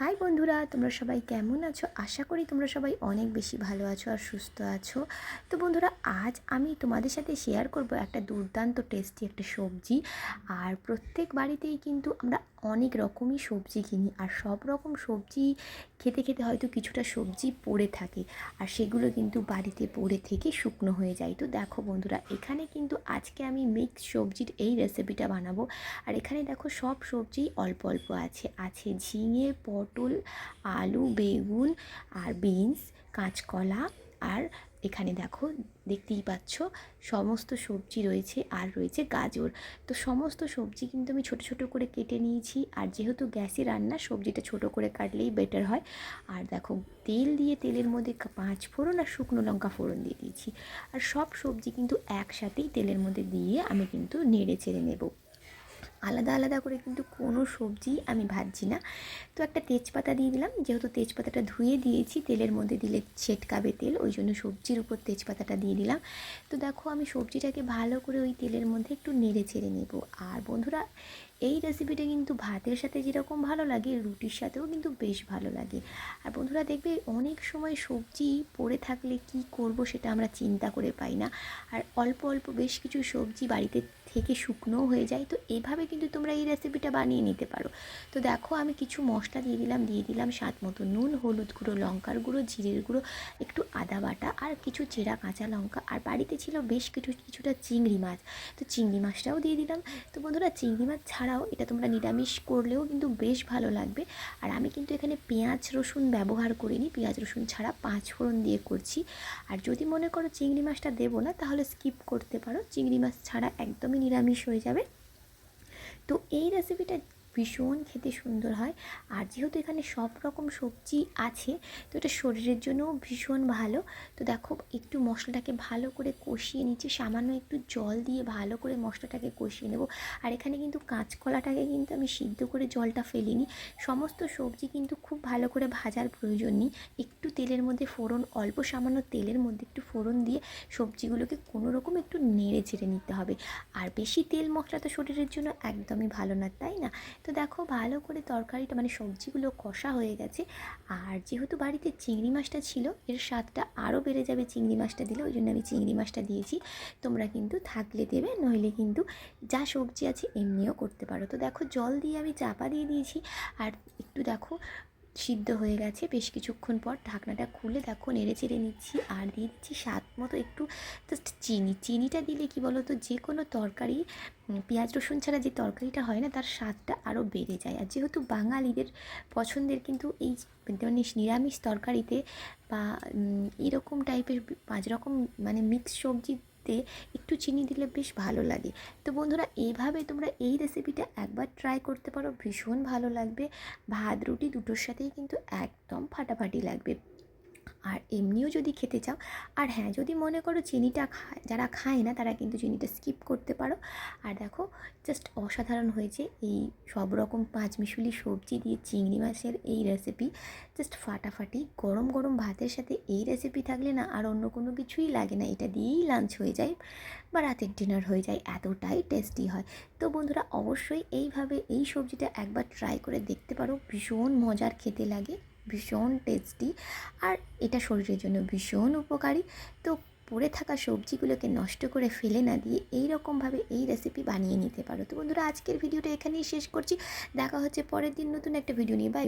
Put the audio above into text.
High বন্ধুরা, তোমরা সবাই কেমন আছো? আশা করি তোমরা সবাই অনেক বেশি ভালো আছো আর সুস্থ আছো। তো বন্ধুরা, আজ আমি তোমাদের সাথে শেয়ার করব একটা দুর্দান্ত টেস্টি একটা সবজি। আর প্রত্যেক বাড়িতেই কিন্তু আমরা অনেক রকমই সবজি কিনি আর সব রকম সবজি খেতে খেতে হয়তো কিছুটা সবজি পড়ে থাকে আর সেগুলো কিন্তু বাড়িতে পড়ে থেকে শুকনো হয়ে যায়। তো দেখো বন্ধুরা, এখানে কিন্তু আজকে আমি মিক্স সবজির এই রেসিপিটা বানাবো। আর এখানে দেখো সব সবজি অল্প অল্প আছে। আছে ঝিঙে পটল, আলু, বেগুন আর বিনস, কাঁচকলা আর এখানে দেখো দেখতেই পাচ্ছ সমস্ত সবজি রয়েছে আর রয়েছে গাজর। তো সমস্ত সবজি কিন্তু আমি ছোট ছোট করে কেটে নিয়েছি আর যেহেতু গ্যাসে রান্না সবজিটা ছোট করে কাটলেই বেটার হয়। আর দেখো তেল দিয়ে তেলের মধ্যে পাঁচ ফোড়ন আর শুকনো লঙ্কা ফোড়ন দিয়ে দিয়েছি। আর সব সবজি কিন্তু একসাথেই তেলের মধ্যে দিয়ে আমি কিন্তু নেড়ে চেড়ে নেব। আলাদা আলাদা করে কিন্তু কোনো সবজি আমি ভাজছি না। তো একটা তেজপাতা দিয়ে দিলাম। যেহেতু তেজপাতাটা ধুয়ে দিয়েছি, তেলের মধ্যে দিলে ছেটকাবে তেল, ওই জন্য সবজির উপর তেজপাতাটা দিয়ে দিলাম। তো দেখো আমি সবজিটাকে ভালো করে ওই তেলের মধ্যে একটু নেড়ে ছেড়ে নেব। আর বন্ধুরা, এই রেসিপিটা কিন্তু ভাতের সাথে যেরকম ভালো লাগে, রুটির সাথেও কিন্তু বেশ ভালো লাগে। আর বন্ধুরা, দেখবে অনেক সময় সবজি পড়ে থাকলে কি করব সেটা আমরা চিন্তা করে পাই না। আর অল্প অল্প বেশ কিছু সবজি বাড়িতে থেকে শুকনোও হয়ে যায়। তো এভাবে কিন্তু তোমরা এই রেসিপিটা বানিয়ে নিতে পারো। তো দেখো, আমি কিছু মশলা দিয়ে দিলাম দিয়ে দিলাম স্বাদ মতো নুন, হলুদ গুঁড়ো, লঙ্কার গুঁড়ো, জিরের গুঁড়ো, একটু আদা বাটা আর কিছু চেরা কাঁচা লঙ্কা। আর বাড়িতে ছিল বেশ কিছু, কিছুটা চিংড়ি মাছ। তো চিংড়ি মাছটাও দিয়ে দিলাম। তো বন্ধুরা, চিংড়ি মাছ ছাড়াও এটা তোমরা নিরামিষ করলেও কিন্তু বেশ ভালো লাগবে। আর আমি কিন্তু এখানে পেঁয়াজ রসুন ব্যবহার করিনি। পেঁয়াজ রসুন ছাড়া পাঁচ ফোড়ন দিয়ে করছি। আর যদি মনে করো চিংড়ি মাছটা দেবো না, তাহলে স্কিপ করতে পারো। চিংড়ি মাছ ছাড়া একদমই নিরামিষ হয়ে যাবে। তো এই রেসিপিটা ভীষণ খেতে সুন্দর হয়। আর যেহেতু এখানে সব রকম সবজি আছে, তো এটা শরীরের জন্যও ভীষণ ভালো। তো দেখো, একটু মশলাটাকে ভালো করে কষিয়ে নিচ্ছি। সামান্য একটু জল দিয়ে ভালো করে মশলাটাকে কষিয়ে নেব। আর এখানে কিন্তু কাঁচকলাটাকে কিন্তু আমি সিদ্ধ করে জলটা ফেলিনি। সমস্ত সবজি কিন্তু খুব ভালো করে ভাজার প্রয়োজন নেই। একটু তেলের মধ্যে ফোড়ন, অল্প সামান্য তেলের মধ্যে একটু ফোড়ন দিয়ে সবজিগুলোকে কোনো রকম একটু নেড়ে চেড়ে নিতে হবে। আর বেশি তেল মশলা তো শরীরের জন্য একদমই ভালো না, তাই না? তো দেখো ভালো করে তরকারিটা মানে সবজিগুলো কষা হয়ে গেছে। আর যেহেতু বাড়িতে চিংড়ি মাছটা ছিল, এর স্বাদটা আরও বেড়ে যাবে চিংড়ি মাছটা দিলে, ওই জন্য আমি চিংড়ি মাছটা দিয়েছি। তোমরা কিন্তু থাকলে দেবে, নইলে কিন্তু যা সবজি আছে এমনিও করতে পারো। তো দেখো জল দিয়ে আমি চাপা দিয়ে দিয়েছি। আর একটু দেখো সিদ্ধ হয়ে গেছে। বেশ কিছুক্ষণ পর ঢাকনাটা খুলে দেখো, নেড়ে চেড়ে নিচ্ছি আর দিচ্ছি স্বাদ মতো একটু জাস্ট চিনি। চিনিটা দিলে কি বলো তো যে কোনো তরকারি পেঁয়াজ রসুন ছাড়া যে তরকারিটা হয় না, তার স্বাদটা আরও বেড়ে যায়। আর যেহেতু বাঙালিদের পছন্দের কিন্তু এই মানে নিরামিষ তরকারিতে বা এরকম টাইপের পাঁচ রকম মানে মিক্স সবজিতে একটু চিনি দিলে বেশ ভালো লাগে। তো বন্ধুরা এইভাবে তোমরা এই রেসিপিটা একবার ট্রাই করতে পারো। ভীষণ ভালো লাগবে। ভাত, রুটি দুটোর সাথেই কিন্তু একদম ফাটাফাটি লাগবে। আর এমনিও যদি খেতে চাও, আর হ্যাঁ যদি মনে করো চিনিটা খায়, যারা খায় না, তারা কিন্তু চিনিটা স্কিপ করতে পারো। আর দেখো জাস্ট অসাধারণ হয়েছে এই সব রকম পাঁচমিশুলি সবজি দিয়ে চিংড়ি মাছের এই রেসিপি জাস্ট ফাটাফাটি গরম গরম ভাতের সাথে এই রেসিপি থাকলে না আর অন্য কোনো কিছুই লাগে না, এটা দিয়েই লাঞ্চ হয়ে যায় বা রাতের ডিনার হয়ে যায়, এতটাই টেস্টি হয়। তো বন্ধুরা, অবশ্যই এইভাবে এই সবজিটা একবার ট্রাই করে দেখতে পারো, ভীষণ মজার খেতে লাগে। ভীষণ টেস্টি আর এটা শরীরের জন্য ভীষণ উপকারী। তো পড়ে থাকা সবজিগুলোকে নষ্ট করে ফেলে না দিয়ে এই রকমভাবে এই রেসিপি বানিয়ে নিতে পারো। তো বন্ধুরা, আজকের ভিডিওটা এখানেই শেষ করছি। দেখা হচ্ছে পরের দিন নতুন একটা ভিডিও নিয়ে। বাই